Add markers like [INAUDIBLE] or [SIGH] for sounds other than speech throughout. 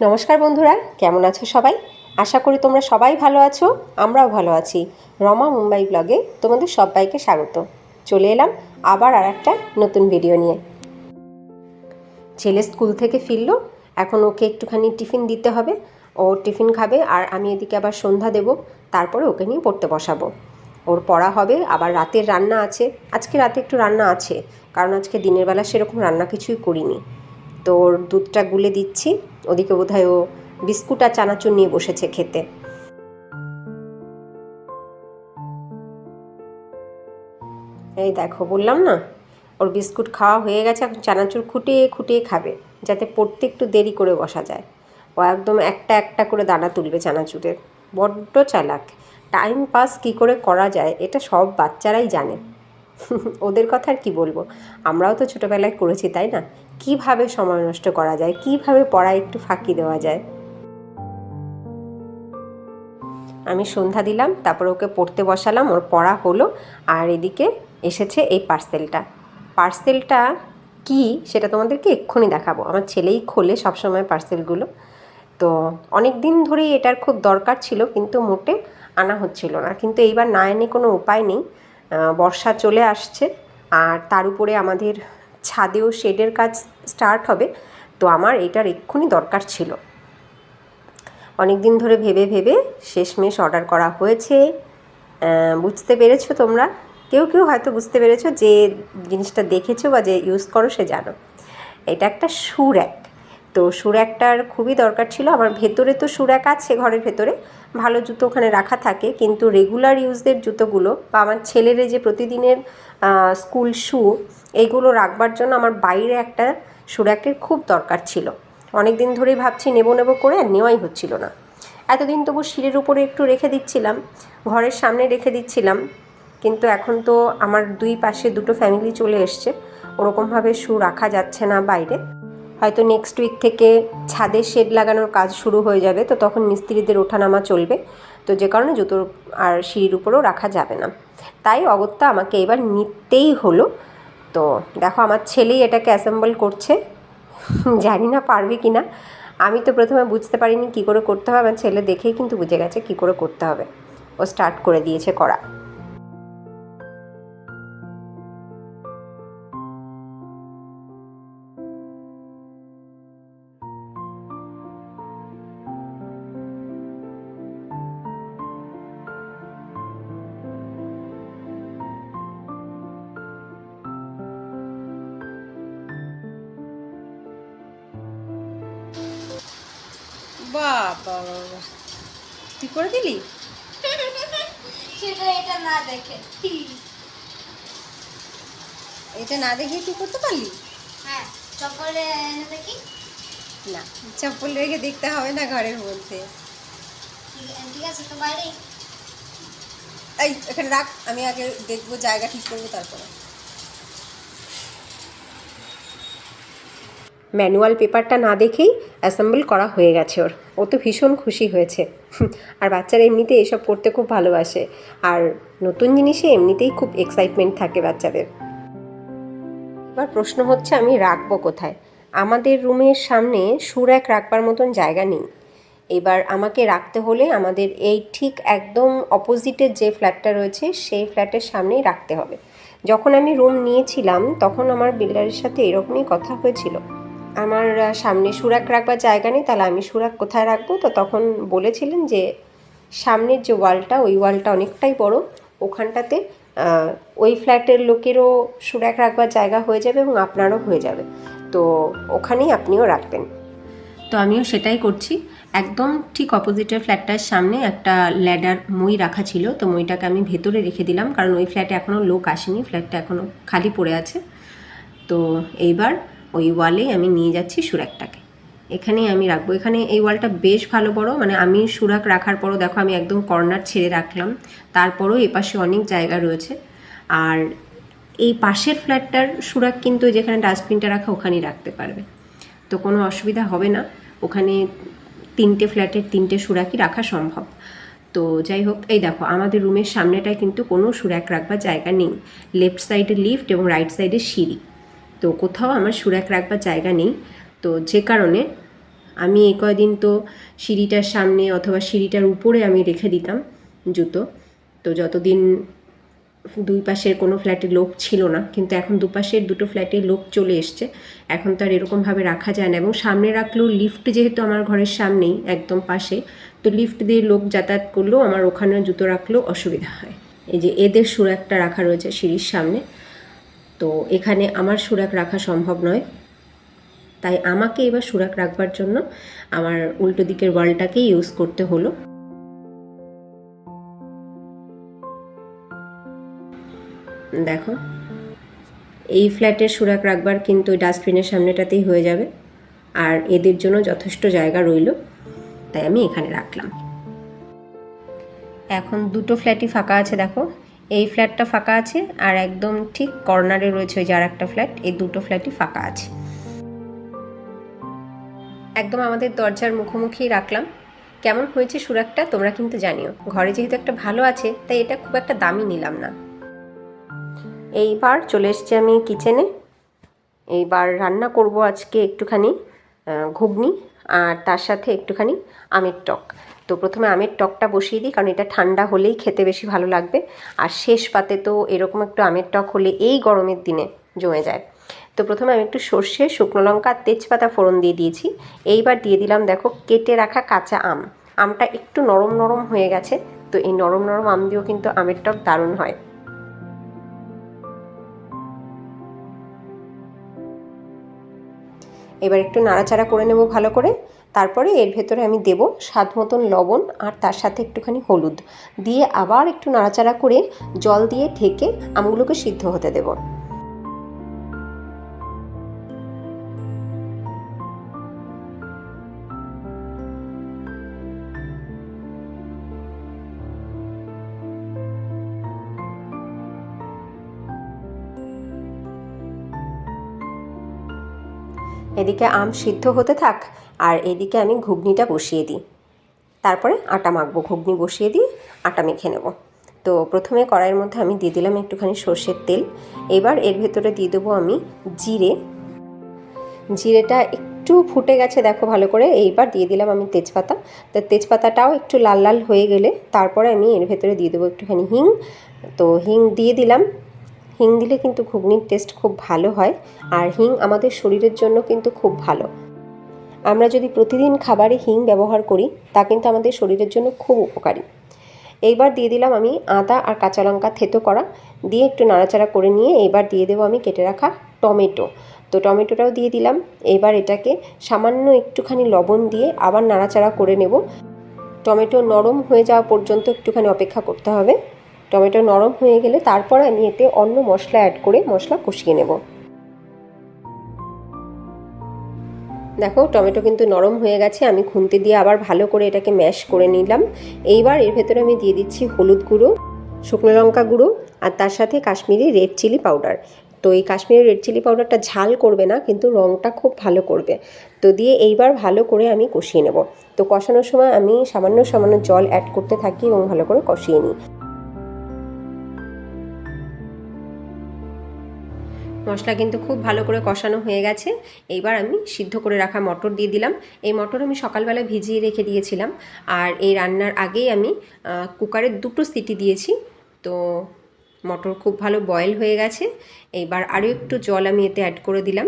নমস্কার বন্ধুরা, কেমন আছো সবাই? আশা করি তোমরা সবাই ভালো আছো, আমরাও ভালো আছি। রমা মুম্বাই ব্লগে তোমাদের সবাইকে স্বাগত। চলে এলাম আবার আর একটা নতুন ভিডিও নিয়ে। ছেলে স্কুল থেকে ফিরলো, এখন ওকে একটুখানি টিফিন দিতে হবে। ও টিফিন খাবে আর আমি এদিকে আবার সন্ধ্যা দেব, তারপরে ওকে নিয়ে পড়তে বসাবো। ওর পড়া হবে, আবার রাতের রান্না আছে। আজকে রাতে একটু রান্না আছে, কারণ আজকে দিনের বেলা সেরকম রান্না কিছুই করিনি। তো ওর দুধটা গুলে দিচ্ছি। ওদিকে বোধহয় ও বিস্কুট আর চানাচুর নিয়ে বসেছে খেতে। এই দেখো, বললাম না, ওর বিস্কুট খাওয়া হয়ে গেছে, এখন চানাচুর খুঁটিয়ে খুঁটিয়ে খাবে, যাতে পড়তে একটু দেরি করে বসা যায়। ও একদম একটা একটা করে দানা তুলবে চানাচুরের। বড্ড চালাক। টাইম পাস কি করে করা যায়, এটা সব বাচ্চারাই জানে। [LAUGHS] ওদের কথা আর কি বলব? আমরাও তো ছোটোবেলায় করেছি, তাই না? কীভাবে সময় নষ্ট করা যায়? কীভাবে পড়ায় একটু ফাঁকি দেওয়া যায়? আমি সন্ধ্যা দিলাম, তারপর ওকে পড়তে বসালাম, ওর পড়া হলো, আর এদিকে এসেছে এই পার্সেলটা। পার্সেলটা কি সেটা তোমাদেরকে এক্ষুনি দেখাবো। আমার ছেলেই খোলে সবসময় পার্সেলগুলো। তো অনেক দিন ধরেই এটার খুব দরকার ছিল, কিন্তু মোটে আনা হচ্ছিল না। কিন্তু এইবার না এনে কোনো উপায় নেই। বর্ষা চলে আসছে আর তার উপরে আমাদের ছাদেও শেডের কাজ স্টার্ট হবে। তো আমার এটার এক্ষুনি দরকার ছিল। অনেক দিন ধরে ভেবে ভেবে শেষমেশ অর্ডার করা হয়েছে। বুঝতে পেরেছ তোমরা? কেউ কেউ হয়তো বুঝতে পেরেছ যে জিনিসটা দেখেছ বা যে ইউজ করো সে জানো। এটা একটা সুর্যাক তো সুর্যাকটার খুবই দরকার ছিল। আমার ভেতরে তো সুর্যাক আছে, ঘরের ভেতরে। ভালো জুতো ওখানে রাখা থাকে, কিন্তু রেগুলার ইউজের জুতোগুলো বা আমার ছেলের যে প্রতিদিনের স্কুল শু এইগুলো রাখবার জন্য আমার বাইরে একটা সুর্যাকের খুব দরকার ছিল। অনেক দিন ধরেই ভাবছি নেব নেব করে আর নেওয়াই হচ্ছিল না। এতদিন তবু শিরের উপরে একটু রেখে দিচ্ছিলাম, ঘরের সামনে রেখে দিচ্ছিলাম, কিন্তু এখন তো আমার দুই পাশে দুটো ফ্যামিলি চলে এসছে, ওরকমভাবে শু রাখা যাচ্ছে না বাইরে। হয়তো নেক্সট উইক থেকে ছাদে শেড লাগানোর কাজ শুরু হয়ে যাবে, তো তখন মিস্ত্রিদের ওঠানামা চলবে। তো যে কারণে জুতোর আর সিঁড়ির উপরেও রাখা যাবে না। তাই অগত্যা আমাকে এবার নিতেই হলো। তো দেখো, আমার ছেলেই এটাকে অ্যাসেম্বল করছে। জানি না পারবে কি না আমি তো প্রথমে বুঝতে পারিনি কী করে করতে হবে। আমার ছেলে দেখেই কিন্তু বুঝে গেছে কী করে করতে হবে। ও স্টার্ট করে দিয়েছে করা। এটা না দেখে এটা না দেখে তুই করতে পারলি? হ্যাঁ চপ্পলে এনে দেখি। না চপ্পল রেখে দেখতে হবে না ঘরের মধ্যে। ঠিক ঠিক আছে তো বাইরে। এই এখানে রাখ আমি আগে দেখব জায়গা ঠিক করব তারপরে। ম্যানুয়াল পেপারটা না দেখেই অ্যাসেম্বল করা হয়ে গেছে ওর। ও তো ভীষণ খুশি হয়েছে। [LAUGHS] আর বাচ্চারা এমনিতে এসব করতে খুব ভালোবাসে। আর নতুন জিনিসে এমনিতেই খুব এক্সাইটমেন্ট থাকে বাচ্চাদের। এবার প্রশ্ন হচ্ছে, আমি রাখব কোথায়? আমাদের রুমের সামনে সুরাক রাখবার মতন জায়গা নেই। এবার আমাকে রাখতে হলে আমাদের এই ঠিক একদম অপোজিটের যে ফ্ল্যাটটা রয়েছে, সেই ফ্ল্যাটের সামনেই রাখতে হবে। যখন আমি রুম নিয়েছিলাম, তখন আমার বিল্ডারের সাথে এরকমই কথা হয়েছিল। আমার সামনে সুরাক রাখবার জায়গা নেই, তাহলে আমি সুরাক কোথায় রাখব? তো তখন বলেছিলেন যে, সামনের যে ওয়ালটা, ওই ওয়ালটা অনেকটাই বড়। ওখানটাতে ওই ফ্ল্যাটের লোকেরও সুরাক রাখবার জায়গা হয়ে যাবে এবং আপনারও হয়ে যাবে। তো ওখানেই আপনিও রাখবেন। তো আমিও সেটাই করছি। একদম ঠিক অপোজিটের ফ্ল্যাটটার সামনে একটা ল্যাডার মই রাখা ছিল। তো মইটাকে আমি ভেতরে রেখে দিলাম, কারণ ওই ফ্ল্যাটে এখনও লোক আসেনি, ফ্ল্যাটটা এখনও খালি পড়ে আছে। তো এইবার ওই ওয়ালেই আমি নিয়ে যাচ্ছি সুরাকটাকে। এখানেই আমি রাখব। এখানে এই ওয়ালটা বেশ ভালো বড়। মানে আমি সুরাক রাখার পরও দেখো আমি একদম কর্নার ছেড়ে রাখলাম। তারপরও এপাশে অনেক জায়গা রয়েছে। আর এই পাশের ফ্ল্যাটটার সুরাক কিন্তু যেখানে ডাস্টবিনটা রাখা ওখানেই রাখতে পারবে। তো কোনো অসুবিধা হবে না। ওখানে তিনটে ফ্ল্যাটের তিনটে সুরাকই রাখা সম্ভব। তো যাই হোক, এই দেখো, আমাদের রুমের সামনেটায় কিন্তু কোনো সুরাক রাখবার জায়গা নেই। লেফট সাইডে লিফট এবং রাইট সাইডে সিঁড়ি। তো কোথাও আমার সুরাক রাখবার জায়গা নেই। তো যে কারণে আমি এই কয়দিন তো সিঁড়িটার সামনে অথবা সিঁড়িটার উপরে আমি রেখে দিতাম জুতো। তো যতদিন দুই পাশের কোনো ফ্ল্যাটে লোক ছিল না, কিন্তু এখন দুপাশের দুটো ফ্ল্যাটে লোক চলে এসছে। এখন তো আর এরকমভাবে রাখা যায় না এবং সামনে রাখলেও লিফট যেহেতু আমার ঘরের সামনেই, একদম পাশে, তো লিফট দিয়ে লোক যাতায়াত করলেও আমার ওখানে জুতো রাখলেও অসুবিধা হয়। এই যে এদের সুরাকটা রাখা রয়েছে সিঁড়ির সামনে তো এখানে আমার সুরাক রাখা সম্ভব নয়। তাই আমাকে এবার সুরাক রাখবার জন্য আমার উল্টো দিকের ওয়ালটাকেই ইউজ করতে হলো। দেখো, এই ফ্ল্যাটের সুরাক রাখবার কিন্তু ডাস্টবিনের সামনেটাতেই হয়ে যাবে। আর এদের জন্য যথেষ্ট জায়গা রইল, তাই আমি এখানে রাখলাম। এখন দুটো ফ্ল্যাটই ফাঁকা আছে, দেখো। এই ফ্ল্যাটটা ফাঁকা আছে আর একদম ঠিক কর্নারে রয়েছে ওই যার একটা ফ্ল্যাট এই দুটো ফ্ল্যাটই ফাঁকা আছে। একদম আমাদের দরজার মুখোমুখি রাখলাম। কেমন হয়েছে সুরাকটা তোমরা কিন্তু জানিও। ঘরে যেহেতু একটা ভালো আছে, তাই এটা খুব একটা দামি নিলাম না। এইবার চলে এসেছি আমি কিচেনে এইবার রান্না করব আজকে একটুখানি ঘুগনি আর তার সাথে একটুখানি আমের টক। তো প্রথমে আমের টকটা বসিয়ে দিই, কারণ এটা ঠান্ডা হলেই খেতে বেশি ভালো লাগবে। আর শেষ পাতে তো এরকম একটু আমের টক হলে এই গরমের দিনে জমে যায়। তো প্রথমে আমি একটু সর্ষে, শুকনো লঙ্কা, তেজপাতা ফোড়ন দিয়ে দিয়েছি। এইবার দিয়ে দিলাম, দেখো, কেটে রাখা কাঁচা আম। আমটা একটু নরম নরম হয়ে গেছে, তো এই নরম নরম আম দিয়েও কিন্তু আমের টক দারুণ হয়। এবার একটু নাড়াচাড়া করে নেব ভালো করে। তারপরে এর ভেতরে আমি দেব স্বাদ মতন লবণ আর তার সাথে একটুখানি হলুদ। দিয়ে আবার একটু নাড়াচাড়া করে জল দিয়ে ঢেকে আমগুলোকে সিদ্ধ হতে দেব। এদিকে আম সিদ্ধ হতে থাক, আর এদিকে আমি ঘুগনিটা বসিয়ে দিই। তারপরে আটা মাখবো, ঘুগনি বসিয়ে দিয়ে আটা মেখে নেব। তো প্রথমে কড়াইয়ের মধ্যে আমি দিয়ে দিলাম একটুখানি সর্ষের তেল। এবার এর ভেতরে দিয়ে দেবো আমি জিরে। জিরেটা একটু ফুটে গেছে, দেখো ভালো করে। এইবার দিয়ে দিলাম আমি তেজপাতা। তো তেজপাতাটাও একটু লাল লাল হয়ে গেলে তারপরে আমি এর ভেতরে দিয়ে দেবো একটুখানি হিং। তো হিং দিয়ে দিলাম। হিং দিলে কিন্তু ঘুগনির টেস্ট খুব ভালো হয় আর হিং আমাদের শরীরের জন্য কিন্তু খুব ভালো। আমরা যদি প্রতিদিন খাবারে হিং ব্যবহার করি, তা কিন্তু আমাদের শরীরের জন্য খুব উপকারী। এইবার দিয়ে দিলাম আমি আদা আর কাঁচা লঙ্কা থেতো করা। দিয়ে একটু নাড়াচাড়া করে নিয়ে এবার দিয়ে দেবো আমি কেটে রাখা টমেটো। তো টমেটোটাও দিয়ে দিলাম। এবার এটাকে সামান্য একটুখানি লবণ দিয়ে আবার নাড়াচাড়া করে নেব। টমেটো নরম হয়ে যাওয়া পর্যন্ত একটুখানি অপেক্ষা করতে হবে। টমেটো নরম হয়ে গেলে তারপর আমি এতে অন্য মশলা অ্যাড করে মশলা কষিয়ে নেব। দেখো, টমেটো কিন্তু নরম হয়ে গেছে, আমি খুন্তি দিয়ে আবার ভালো করে এটাকে ম্যাশ করে নিলাম। এইবার এর ভেতরে আমি দিয়ে দিচ্ছি হলুদ গুঁড়ো, শুকনো লঙ্কা গুঁড়ো আর তার সাথে কাশ্মীরি রেড চিলি পাউডার তো এই কাশ্মীরি রেড চিলি পাউডারটা ঝাল করবে না, কিন্তু রঙটা খুব ভালো করবে। তো দিয়ে এইবার ভালো করে আমি কষিয়ে নেব। তো কষানোর সময় আমি সামান্য সামান্য জল অ্যাড করতে থাকি এবং ভালো করে কষিয়ে নিই। মশলা কিন্তু খুব ভালো করে কষানো হয়ে গেছে। এইবার আমি সিদ্ধ করে রাখা মটর দিয়ে দিলাম। এই মটর আমি সকালবেলা ভিজিয়ে রেখে দিয়েছিলাম। আর এই রান্নার আগেই আমি আহ, কুকারের দুটো সিটি দিয়েছি। তো মটর খুব ভালো বয়েল হয়ে গেছে। এইবার আরও একটু জল আমি এতে অ্যাড করে দিলাম।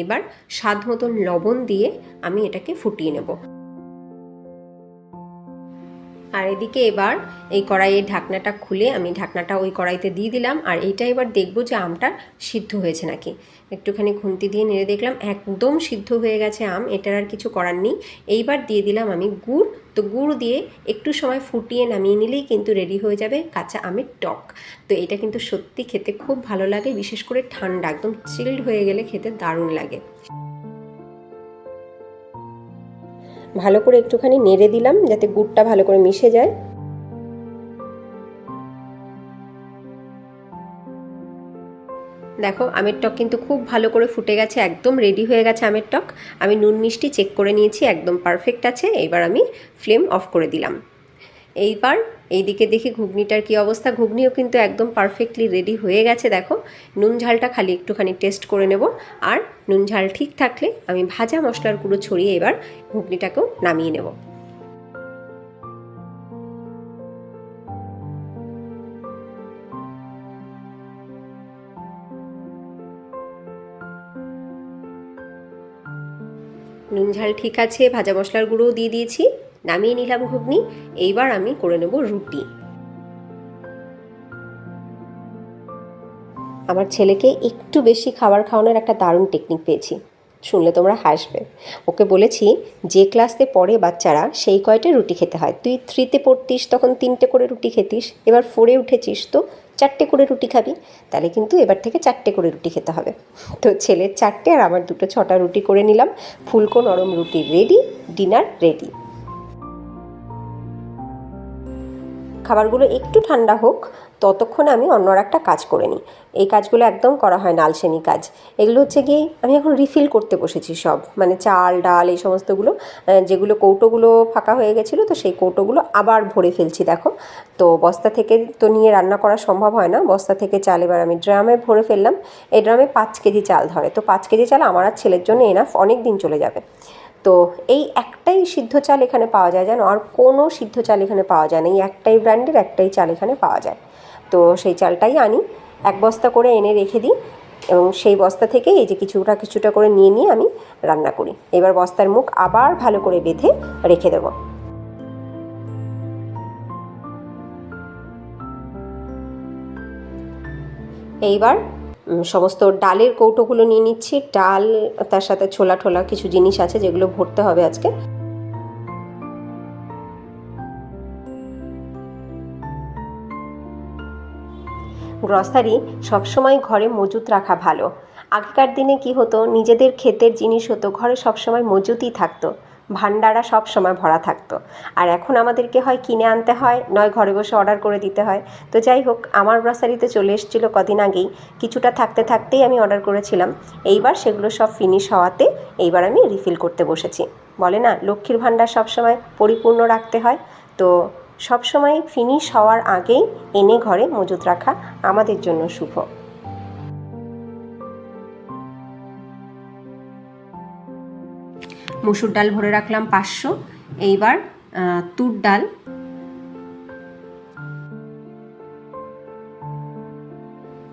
এবার স্বাদ মতন লবণ দিয়ে আমি এটাকে ফুটিয়ে নেব। আর এদিকে এবার এই কড়াইয়ের ঢাকনাটা খুলে আমি ঢাকনাটা ওই কড়াইতে দিয়ে দিলাম। আর এইটা এবার দেখব যে আমটা সিদ্ধ হয়েছে নাকি। একটুখানি খুন্তি দিয়ে নেড়ে দেখলাম একদম সিদ্ধ হয়ে গেছে আম, এটার আর কিছু করার নেই। এইবার দিয়ে দিলাম আমি গুড়। তো গুড় দিয়ে একটু সময় ফুটিয়ে নামিয়ে নিলেই কিন্তু রেডি হয়ে যাবে কাঁচা আমের টক। তো এটা কিন্তু সত্যি খেতে খুব ভালো লাগে, বিশেষ করে ঠান্ডা, একদম চিল্ড হয়ে গেলে খেতে দারুণ লাগে। ভালো করে একটুখানি নেড়ে দিলাম যাতে গুড়টা ভালো করে মিশে যায়। দেখো, আমের টক কিন্তু খুব ভালো করে ফুটে গেছে, একদম রেডি হয়ে গেছে আমের টক। আমি নুন মিষ্টি চেক করে নিয়েছি, একদম পারফেক্ট আছে। এবার আমি ফ্লেম অফ করে দিলাম। এইবার এইদিকে দেখি ঘুগনিটার কি অবস্থা। ঘুগনিও কিন্তু একদম পারফেক্টলি রেডি হয়ে গেছে, দেখো। নুন ঝালটা খালি একটুখানি টেস্ট করে নেব। আর নুন ঝাল ঠিক থাকলে আমি ভাজা মশলার গুঁড়ো ছড়িয়ে এবার ঘুগনিটাকেও নামিয়ে নেব। নুন ঝাল ঠিক আছে, ভাজা মশলার গুঁড়োও দিয়ে দিয়েছি। নামিয়ে নিলাম ঘুগনি, এইবার আমি করে নেব রুটি। আমার ছেলেকে একটু বেশি খাবার খাওয়ানোর একটা দারুণ টেকনিক পেয়েছি। শুনলে তোমরা হাসবে। ওকে বলেছি, যে ক্লাসে পড়ে বাচ্চারা, সেই কয়টা রুটি খেতে হয়। তুই থ্রিতে পড়তিস, তখন তিনটে করে রুটি খেতিস। এবার ফোরে উঠেছিস, তো চারটে করে রুটি খাবি। তাহলে কিন্তু এবার থেকে চারটে করে রুটি খেতে হবে। তো ছেলের চারটে আর আমার দুটো ছটা রুটি করে নিলাম। ফুলকো নরম রুটি রেডি, ডিনার রেডি। খাবারগুলো একটু ঠান্ডা হোক, ততক্ষণে আমি অন্য একটা কাজ করে নিই। এই কাজগুলো একদম করা হয় না আলসেমি কাজ। এগুলো হচ্ছে গিয়ে আমি এখন রিফিল করতে বসেছি সব। মানে চাল, ডাল এই সমস্তগুলো যেগুলো কৌটোগুলো ফাঁকা হয়ে গেছিল, তো সেই কৌটোগুলো আবার ভরে ফেলছি, দেখো। তো বস্তা থেকে তো নিয়ে রান্না করা সম্ভব হয় না। বস্তা থেকে চাল এবার আমি ড্রামে ভরে ফেললাম। এই ড্রামে পাঁচ কেজি চাল ধরে। তো পাঁচ কেজি চাল আমার আর ছেলের জন্য এনাফ অনেক দিন চলে যাবে। তো এই একটাই সিদ্ধ চাল এখানে পাওয়া যায়, জানো? আর কোনো সিদ্ধ চাল এখানে পাওয়া যায় না। এই একটাই ব্র্যান্ডের একটাই চাল এখানে পাওয়া যায়। তো সেই চালটাই আনি, এক বস্তা করে এনে রেখে দিই এবং সেই বস্তা থেকে এই যে কিছুটা কিছুটা করে নিয়ে নিয়ে আমি রান্না করি। এবার বস্তার মুখ আবার ভালো করে বেঁধে রেখে দেবো। এইবার সমস্ত ডালের কৌটোগুলো নিয়ে নিচ্ছি। ডাল, তার সাথে ছোলা ঠোলা কিছু জিনিস আছে যেগুলো ভরতে হবে আজকে। গ্রসারি সবসময় ঘরে মজুত রাখা ভালো। আগেকার দিনে কি হতো, নিজেদের ক্ষেতের জিনিস হতো, ঘরে সবসময় মজুতই থাকতো। ভান্ডারা সব সময় ভরা থাকতো। আর এখন আমাদেরকে হয় কিনে আনতে হয়, নয় ঘরে বসে অর্ডার করে দিতে হয়। তো যাই হোক, আমার গ্রসারিতে চলে এসেছিল কদিন আগেই। কিছুটা থাকতে থাকতেই আমি অর্ডার করেছিলাম। এইবার সেগুলো সব ফিনিশ হওয়াতে এইবার আমি রিফিল করতে বসেছি। বলে না, লক্ষ্মীর ভাণ্ডার সবসময় পরিপূর্ণ রাখতে হয়। তো সবসময় ফিনিশ হওয়ার আগেই এনে ঘরে মজুত রাখা আমাদের জন্য শুভ। মসুর ডাল ভরে রাখলাম পাঁচশো। এইবার তুর ডাল।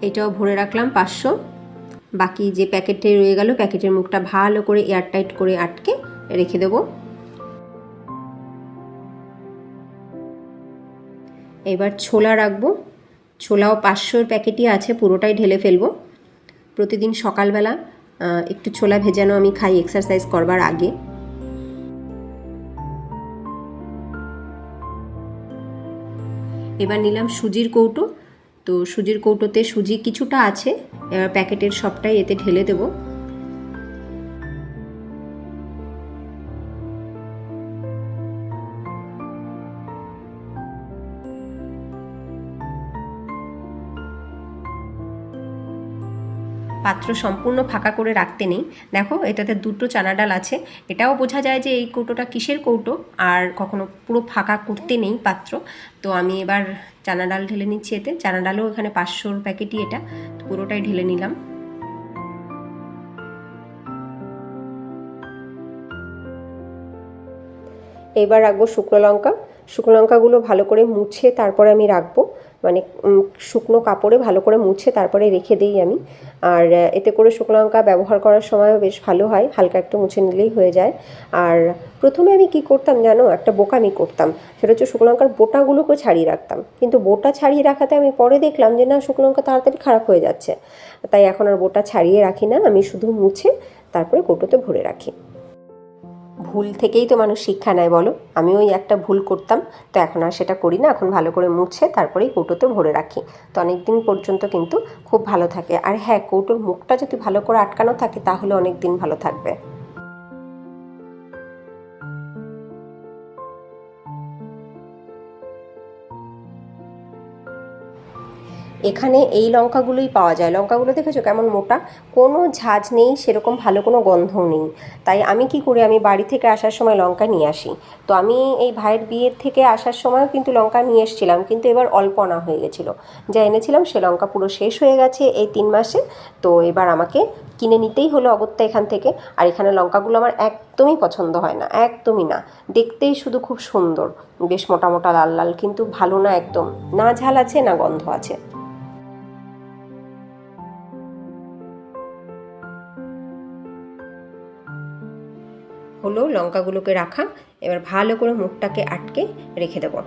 এটাও ভরে রাখলাম পাঁচশো। বাকি যে প্যাকেটে রয়ে গেল, প্যাকেটের মুখটা ভালো করে এয়ারটাইট করে আটকে রেখে দেবো। এবার ছোলা রাখব। ছোলাও পাঁচশোর প্যাকেটই আছে, পুরোটাই ঢেলে ফেলব। প্রতিদিন সকালবেলা একটু ছোলা ভেজানো আমি খাই এক্সারসাইজ করবার আগে। এবার নিলাম সুজির কৌটো। তো সুজির কৌটোতে সুজি কিছুটা আছে, এবার প্যাকেটের সবটাই এতে ঢেলে দেবো। পাত্র সম্পূর্ণ ফাঁকা করে রাখতে নেই। দেখো, এটাতে দুটো চানা ডাল আছে। এটাও বোঝা যায় যে এই কৌটোটা কিসের কৌটো আর কখনো পুরো ফাঁকা করতে নেই পাত্র। তো আমি এবার চানা ডাল ঢেলে নিচ্ছি এতে। চানা ডালও এখানে পাঁচশোর প্যাকেটই এটা। পুরোটাই ঢেলে নিলাম। এবার রাখব শুকনো লঙ্কা। শুকনো লঙ্কাগুলো ভালো করে মুছে তারপরে আমি রাখব। মানে শুকনো কাপড়ে ভালো করে মুছে তারপরে রেখে দিই আমি। আর এতে করে শুকনো লঙ্কা ব্যবহার করার সময়ও বেশ ভালো হয়। হালকা একটু মুছে নিলেই হয়ে যায়। আর প্রথমে আমি কি করতাম জানো? একটা বোকামি করতাম। সেটা হচ্ছে শুকনো লঙ্কার বোটাগুলোকে ছাড়িয়ে রাখতাম। কিন্তু বোটা ছাড়িয়ে রাখাতে আমি পরে দেখলাম যে, না, শুকনো লঙ্কা তাড়াতাড়ি খারাপ হয়ে যাচ্ছে। তাই এখন আর বোটা ছাড়িয়ে রাখি না। আমি শুধু মুছে তারপরে কৌটোতে ভরে রাখি। ভুল থেকেই তো মানুষ শিক্ষা নেয়, বলো? আমি ওই একটা ভুল করতাম, তো এখন আর সেটা করি না, এখন ভালো করে মুছে তারপরেই কৌটোতে ভরে রাখি। তো অনেক দিন পর্যন্ত কিন্তু খুব ভালো থাকে। আর হ্যাঁ কৌটোর মুখটা যদি ভালো করে আটকানো থাকে, তাহলে অনেক দিন ভালো থাকবে। এখানে এই লঙ্কাগুলোই পাওয়া যায়। লঙ্কাগুলো দেখেছ কেমন মোটা? কোনো ঝাঁজ নেই, সেরকম ভালো কোনো গন্ধও নেই। তাই আমি কি করি? আমি বাড়ি থেকে আসার সময় লঙ্কা নিয়ে আসি। তো আমি এই ভাইয়ের বিয়ের থেকে আসার সময়ও কিন্তু লঙ্কা নিয়ে এসেছিলাম, কিন্তু এবার অল্প আনা হয়ে গেছিল। যা এনেছিলাম, সে লঙ্কা পুরো শেষ হয়ে গেছে এই তিন মাসে। তো এবার আমাকে কিনে নিতেই হলো অগত্যা এখান থেকে। আর এখানে লঙ্কাগুলো আমার একদমই পছন্দ হয় না, একদমই না। দেখতেই শুধু খুব সুন্দর, বেশ মোটা মোটা লাল লাল, কিন্তু ভালো না একদম। না ঝাল আছে, না গন্ধ আছে। হলো লঙ্কাগুলোকে রাখা, এবার ভালো করে মুখটাকে আটকে রেখে দেবো।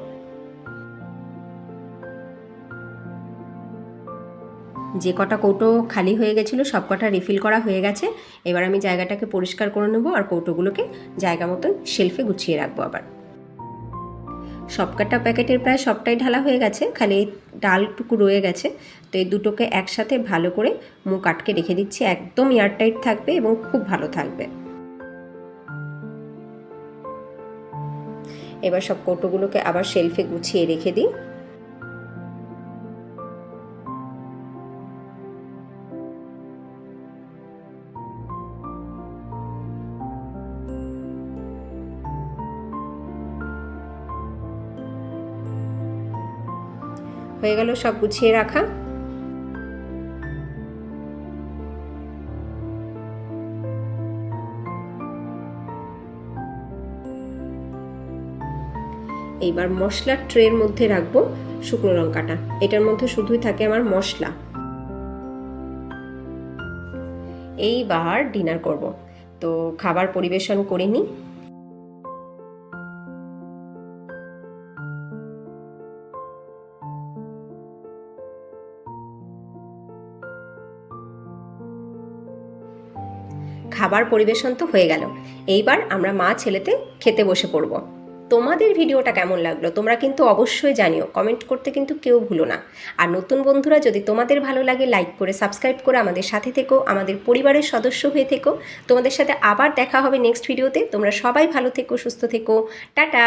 যে কটা কৌটো খালি হয়ে গেছিল, সব কটা রিফিল করা হয়ে গেছে। এবার আমি জায়গাটাকে পরিষ্কার করে নেব আর কৌটোগুলোকে জায়গা মতন শেলফে গুছিয়ে রাখব আবার। সবকটা প্যাকেটের প্রায় সবটাই ঢালা হয়ে গেছে, খালি ডালটুকু রয়ে গেছে। তো এই দুটোকে একসাথে ভালো করে মুখ আটকে রেখে দিচ্ছি। একদম এয়ারটাইট থাকবে এবং খুব ভালো থাকবে। এবার সব কৌটোগুলোকে আবার শেলফে গুছিয়ে রেখে দিই। হয়ে গেল সব গুছিয়ে রাখা। এইবার মশলার ট্রের মধ্যে রাখব শুকনো লঙ্কাটা। এটার মধ্যে শুধুই থাকে আমার মশলা। এইবার ডিনার করব। তো খাবার পরিবেশন করে নিই খাবার পরিবেশন তো হয়ে গেল। এইবার আমরা মা ছেলেতে খেতে বসে পড়ব। তোমাদের ভিডিওটা কেমন লাগল, তোমরা কিন্তু অবশ্যই জানিও। কমেন্ট করতে কিন্তু কেউ ভুলো না। আর নতুন বন্ধুরা, যদি তোমাদের ভালো লাগে লাইক করে সাবস্ক্রাইব করে আমাদের সাথে থেকো, আমাদের পরিবারের সদস্য হয়ে থেকো। তোমাদের সাথে আবার দেখা হবে নেক্সট ভিডিওতে তোমরা সবাই ভালো থেকো, সুস্থ থেকো। টাটা!